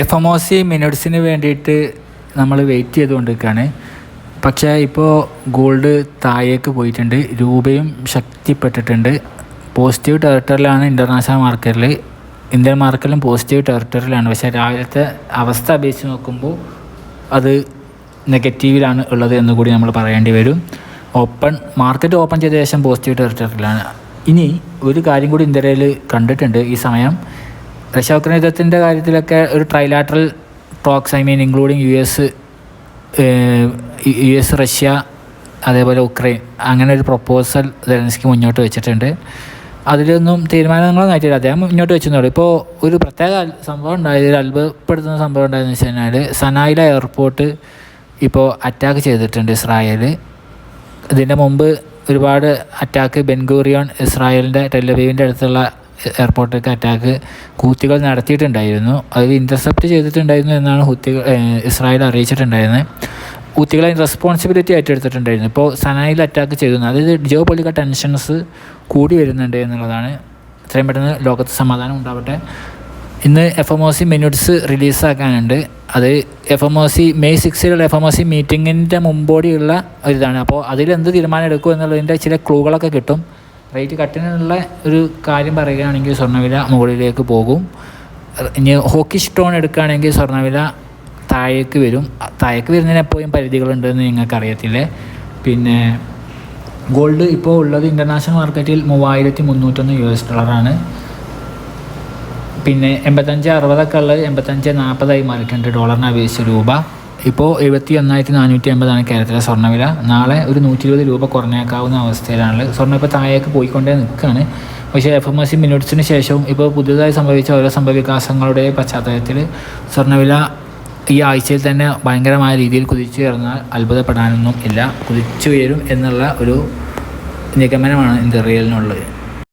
F M O C മിനിറ്റ്സിന് വേണ്ടിയിട്ട് നമ്മൾ വെയിറ്റ് ചെയ്തുകൊണ്ടിരിക്കുകയാണ്. പക്ഷേ ഇപ്പോൾ ഗോൾഡ് താഴേക്ക് പോയിട്ടുണ്ട്. രൂപയും ശക്തിപ്പെട്ടിട്ടുണ്ട്. പോസിറ്റീവ് ടെറിട്ടറിലാണ് ഇന്റർനാഷണൽ മാർക്കറ്റിൽ ഇന്ത്യൻ മാർക്കറ്റിലും പോസിറ്റീവ് ടെറിട്ടറിലാണ് പക്ഷേ രാവിലത്തെ അവസ്ഥ അപേക്ഷിച്ച് നോക്കുമ്പോൾ അത് നെഗറ്റീവിലാണ് ഉള്ളത് എന്ന് കൂടി നമ്മൾ പറയേണ്ടി വരും. ഓപ്പൺ മാർക്കറ്റ് ഓപ്പൺ ചെയ്ത ശേഷം പോസിറ്റീവ് ടെറിട്ടറിലാണ് ഇനി ഒരു കാര്യം കൂടി ഇന്ത്യയിൽ കണ്ടിട്ടുണ്ട് ഈ സമയം. ഉക്രൈൻ യുദ്ധത്തിന്റെ കാര്യത്തിലൊക്കെ ഒരു trilateral talks I mean including U S U S Russia അതേപോലെ ഉക്രൈൻ അങ്ങനെ ഒരു പ്രപ്പോസൽ സെലൻസ്കി മുന്നോട്ട് വെച്ചിട്ടുണ്ട്. അതിലൊന്നും തീരുമാനങ്ങളൊന്നും ആയിട്ടില്ല. അദ്ദേഹം മുന്നോട്ട് വെച്ചിരുന്നുള്ളൂ ഇപ്പോൾ ഒരു പ്രത്യേക സംഭവം ഉണ്ടായത് അത്ഭുതപ്പെടുത്തുന്ന സംഭവം ഉണ്ടായതെന്ന് വെച്ച് കഴിഞ്ഞാൽ സനായിലെ എയർപോർട്ട് ഇപ്പോൾ അറ്റാക്ക് ചെയ്തിട്ടുണ്ട് ഇസ്രായേൽ ഇതിന്റെ മുമ്പ് ഒരുപാട് അറ്റാക്ക് ബെൻഗൂറിയോൺ ഇസ്രായേലിന്റെ ടെല്ലബീവിന്റെ അടുത്തുള്ള എയർപോർട്ടിലേക്ക് അറ്റാക്ക് കൂത്തികൾ നടത്തിയിട്ടുണ്ടായിരുന്നു. അത് ഇന്റർസെപ്റ്റ് ചെയ്തിട്ടുണ്ടായിരുന്നു എന്നാണ് ഹൂത്തികൾ ഇസ്രായേൽ അറിയിച്ചിട്ടുണ്ടായിരുന്നത് ഹൂത്തികളെ റെസ്പോൺസിബിലിറ്റി ഏറ്റെടുത്തിട്ടുണ്ടായിരുന്നു. ഇപ്പോൾ സനായിൽ അറ്റാക്ക് ചെയ്തു അതായത് ജിയോ പൊളിറ്റിക്കൽ ടെൻഷൻസ് കൂടി വരുന്നുണ്ട് എന്നുള്ളതാണ്. എത്രയും പെട്ടെന്ന് ലോകത്ത് സമാധാനം ഉണ്ടാവട്ടെ. ഇന്ന് F M O C minutes റിലീസാക്കാനുണ്ട് അത് F M O C May സിക്സിലുള്ള F M O C മീറ്റിങ്ങിന്റെ മുമ്പോടിയുള്ള ഒരു ഇതാണ് അപ്പോൾ അതിലെന്ത് തീരുമാനം എടുക്കും എന്നുള്ളതിന്റെ ചില ക്ലൂകളൊക്കെ കിട്ടും. റേറ്റ് കട്ടിനുള്ള ഒരു കാര്യം പറയുകയാണെങ്കിൽ സ്വർണവില മുകളിലേക്ക് പോകും. ഇനി ഹോക്കി സ്റ്റോൺ എടുക്കുകയാണെങ്കിൽ സ്വർണവില താഴേക്ക് വരും. താഴേക്ക് വരുന്നതിന് എപ്പോഴും പരിധികളുണ്ടെന്ന് നിങ്ങൾക്ക് അറിയത്തില്ലേ പിന്നെ ഗോൾഡ് ഇപ്പോൾ ഉള്ളത് ഇന്റർനാഷണൽ മാർക്കറ്റിൽ മൂവായിരത്തി മുന്നൂറ്റൊന്ന് യു എസ് ഡോളറാണ്. പിന്നെ എൺപത്തഞ്ച് അറുപതൊക്കെ ഉള്ളത് എൺപത്തഞ്ച് നാൽപ്പതായി മാറിയിട്ടുണ്ട് ഡോളറിന് അപേക്ഷിച്ച് രൂപ. ഇപ്പോൾ എഴുപത്തി ഒന്നായിരത്തി നാനൂറ്റി അമ്പതാണ് കേരളത്തിലെ സ്വർണവില. നാളെ ഒരു നൂറ്റി ഇരുപത് രൂപ കുറഞ്ഞേക്കാവുന്ന അവസ്ഥയിലാണ് സ്വർണം ഇപ്പോൾ താഴേക്ക് പോയിക്കൊണ്ടേ നിൽക്കുകയാണ്. പക്ഷേ എഫ് എം എസ് സി മിനിറ്റ്സിന് ശേഷവും ഇപ്പോൾ പുതിയതായി സംഭവിച്ച ഓരോ സംഭവവികാസങ്ങളുടെ പശ്ചാത്തലത്തിൽ സ്വർണവില ഈ ആഴ്ചയിൽ തന്നെ ഭയങ്കരമായ രീതിയിൽ കുതിച്ചു ഉയർന്നാൽ അത്ഭുതപ്പെടാനൊന്നും ഇല്ല. കുതിച്ചു ഉയരും എന്നുള്ള ഒരു നിഗമനമാണ് ഇന്ത്യറിയലിനുള്ളത്